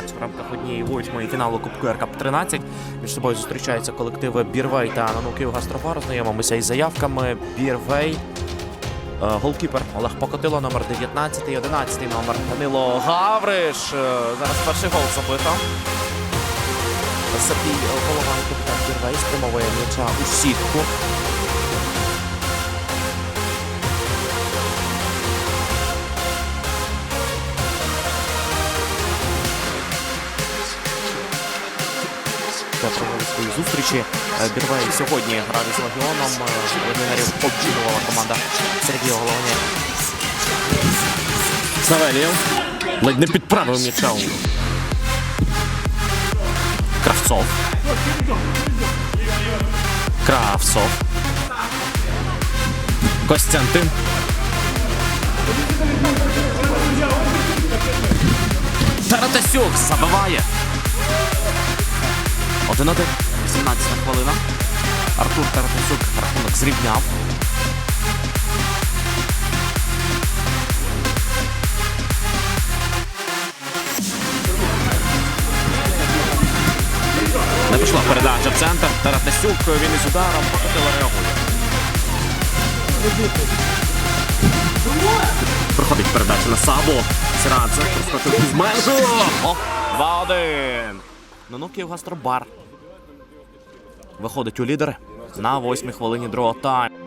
матч в рамках однієї восьмої фіналу Кубку РКП 13. Між собою зустрічаються колективи Бірвей та Нануків Гастрофар. Знайомимося із заявками. Бірвей. е, Голкіпер Олег Покотило, номер 19, 11 номер Данило Гавриш. Е, Зараз перший гол забито. Сергій Голован, капітан Бірвей, спрямовує м'яча у сітку. Провели свої зустрічі. Е, Бірвей сьогодні грав із Легіоном. Е, Легіонерів обчинувала команда Сергія Головня. Савелєв. Ледь не підправив м'яча. Кравцов. Кравцов. Костянтин. Таратасюк забиває. 1-1. 17 хвилина. Артур Таратасюк рахунок зрівняв. Не пішла передача в центр. Таратасюк він із ударом покотила реагує. Проходить передача на Сабо. Сирадзе проскочив із. О, 2-1. Нонуків гастробар. Виходить у лідери на восьмій хвилині другого тайму.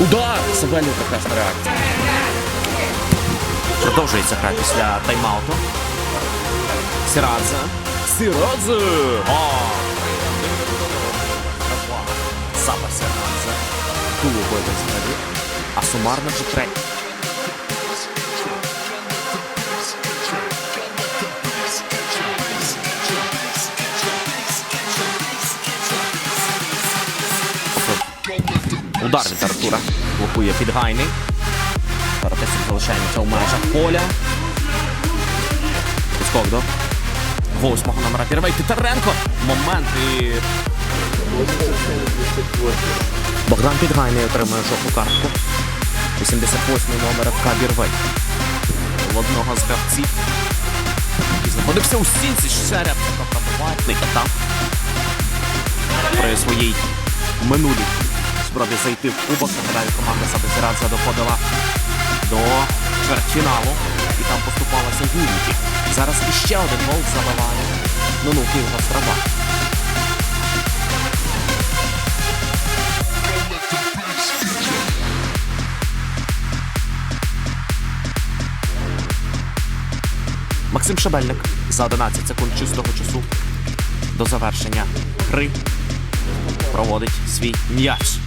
Удар! Сабелів прекрасна реакція. Продовжується гра після тайм-ауту. Сірадзе. Сірадзе! О! Сапа Сірадзе. Тулу вийде взагалі. А сумарно вже третій. Удар від Артура. Блокує підгайний. Таратесик залишається у межах поля. Скок до восьмого номера Бірвей. Титаренко. Момент і... Богдан Підгайний отримує жовту картку. 88-й номер ФК Бірвей. В одного з гравців. який Знаходився у стінці Шереп. Атак. При своїй минулій спробі зайти в кубок. Нагадаю, команда Садосірадзе доходила до чвертьфіналу і там поступалася Юніті. Зараз іще один гол забиває ну, Київ Гострова. Максим Шабельник за 11 секунд чистого часу до завершення гри проводить свій м'яч.